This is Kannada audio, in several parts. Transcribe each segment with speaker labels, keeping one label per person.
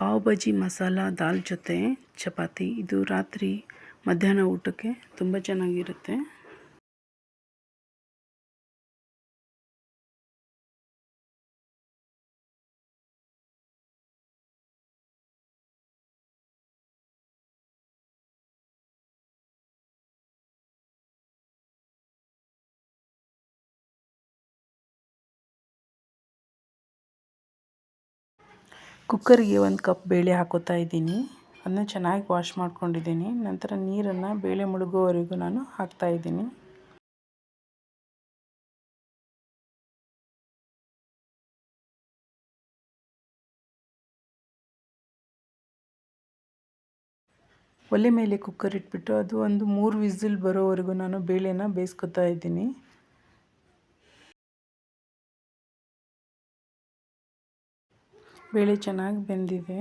Speaker 1: ಪಾವ್ ಭಾಜಿ ಮಸಾಲ ದಾಲ್ ಜೊತೆ ಚಪಾತಿ. ಇದು ರಾತ್ರಿ ಮಧ್ಯಾಹ್ನ ಊಟಕ್ಕೆ ತುಂಬ ಚೆನ್ನಾಗಿರುತ್ತೆ. ಕುಕ್ಕರಿಗೆ ಒಂದು ಕಪ್ ಬೇಳೆ ಹಾಕೋತಾ ಇದ್ದೀನಿ. ಅದನ್ನ ಚೆನ್ನಾಗಿ ವಾಶ್ ಮಾಡ್ಕೊಂಡಿದ್ದೀನಿ. ನಂತರ ನೀರನ್ನು ಬೇಳೆ ಮುಳುಗೋವರೆಗೂ ನಾನು ಹಾಕ್ತಾ ಇದ್ದೀನಿ. ಒಲೆ ಮೇಲೆ ಕುಕ್ಕರ್ ಇಟ್ಬಿಟ್ಟು ಅದು ಒಂದು ಮೂರು ವಿಸಿಲ್ ಬರೋವರೆಗೂ ನಾನು ಬೇಳೆನ ಬೇಯಿಸ್ಕೊತಾ ಇದ್ದೀನಿ. ಬೇಳೆ ಚೆನ್ನಾಗಿ ಬೆಂದಿದೆ.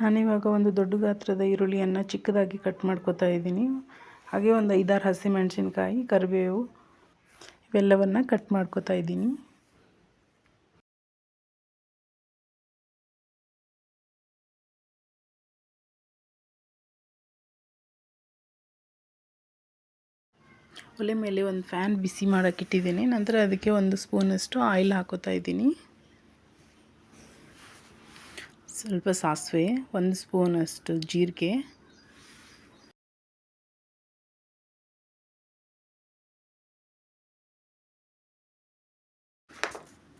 Speaker 1: ನಾನಿವಾಗ ಒಂದು ದೊಡ್ಡ ಗಾತ್ರದ ಈರುಳ್ಳಿಯನ್ನು ಚಿಕ್ಕದಾಗಿ ಕಟ್ ಮಾಡ್ಕೊತಾ ಇದ್ದೀನಿ. ಹಾಗೆ ಒಂದು ಐದಾರು ಹಸಿಮೆಣಸಿನ್ಕಾಯಿ, ಕರಿಬೇವು ಇವೆಲ್ಲವನ್ನು ಕಟ್ ಮಾಡ್ಕೊತಾ ಇದ್ದೀನಿ. ಒಲೆ ಮೇಲೆ ಒಂದು ಫ್ಯಾನ್ ಬಿಸಿ ಮಾಡೋಕ್ಕಿಟ್ಟಿದ್ದೀನಿ ನಂತರ ಅದಕ್ಕೆ ಒಂದು ಸ್ಪೂನಷ್ಟು ಆಯಿಲ್ ಹಾಕೋತಾ ಇದ್ದೀನಿ. ಸ್ವಲ್ಪ ಸಾಸಿವೆ ಒಂದು ಸ್ಪೂನಷ್ಟು ಜೀರಿಗೆ.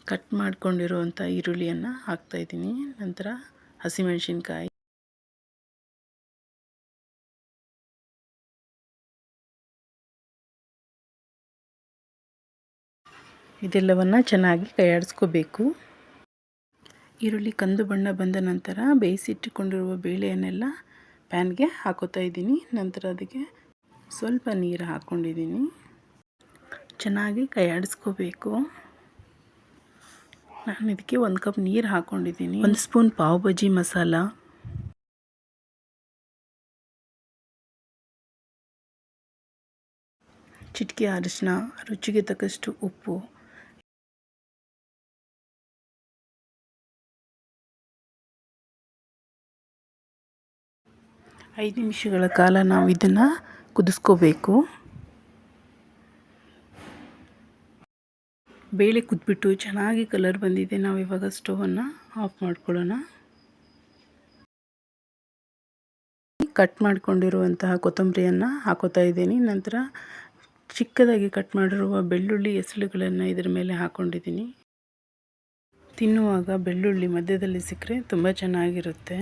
Speaker 1: ಕಟ್ ಮಾಡ್ಕೊಂಡಿರುವಂಥ ಈರುಳ್ಳಿಯನ್ನು ಹಾಕ್ತಾಯಿದ್ದೀನಿ ನಂತರ ಹಸಿಮೆಣಸಿನ್ಕಾಯಿ. ಇದೆಲ್ಲವನ್ನು ಚೆನ್ನಾಗಿ ಕೈಯಾಡಿಸ್ಕೋಬೇಕು. ಈರುಳ್ಳಿ ಕಂದು ಬಣ್ಣ ಬಂದ ನಂತರ ಬೇಯಿಸಿಟ್ಟುಕೊಂಡಿರುವ ಬೇಳೆಯನ್ನೆಲ್ಲ ಪ್ಯಾನ್ಗೆ ಹಾಕೋತಾ ಇದ್ದೀನಿ. ನಂತರ ಅದಕ್ಕೆ ಸ್ವಲ್ಪ ನೀರು ಹಾಕ್ಕೊಂಡಿದ್ದೀನಿ ಚೆನ್ನಾಗಿ ಕೈಯಾಡಿಸ್ಕೋಬೇಕು ನಾನು ಇದಕ್ಕೆ ಒಂದು ಕಪ್ ನೀರು ಹಾಕ್ಕೊಂಡಿದ್ದೀನಿ ಒಂದು ಸ್ಪೂನ್ ಪಾವ್ ಬಜ್ಜಿ ಮಸಾಲ. ಚಿಟಿಕೆ ಅರಿಶಿನ ರುಚಿಗೆ ತಕ್ಕಷ್ಟು ಉಪ್ಪು. ಐದು ನಿಮಿಷಗಳ ಕಾಲ ನಾವು ಇದನ್ನು ಕುದಿಸ್ಕೋಬೇಕು. ಬೇಳೆ ಕುದ್ಬಿಟ್ಟು ಚೆನ್ನಾಗಿ ಕಲರ್ ಬಂದಿದೆ. ನಾವು ಇವಾಗ ಸ್ಟೋವನ್ನು ಆಫ್ ಮಾಡ್ಕೊಳ್ಳೋಣ. ಕಟ್ ಮಾಡಿಕೊಂಡಿರುವಂತಹ ಕೊತ್ತಂಬರಿಯನ್ನು ಹಾಕೋತಾ ಇದ್ದೀನಿ. ನಂತರ ಚಿಕ್ಕದಾಗಿ ಕಟ್ ಮಾಡಿರುವ ಬೆಳ್ಳುಳ್ಳಿ ಎಸಳುಗಳನ್ನು ಇದರ ಮೇಲೆ ಹಾಕ್ಕೊಂಡಿದ್ದೀನಿ ತಿನ್ನುವಾಗ ಬೆಳ್ಳುಳ್ಳಿ ಮಧ್ಯದಲ್ಲಿ ಸಿಕ್ಕರೆ ತುಂಬ ಚೆನ್ನಾಗಿರುತ್ತೆ.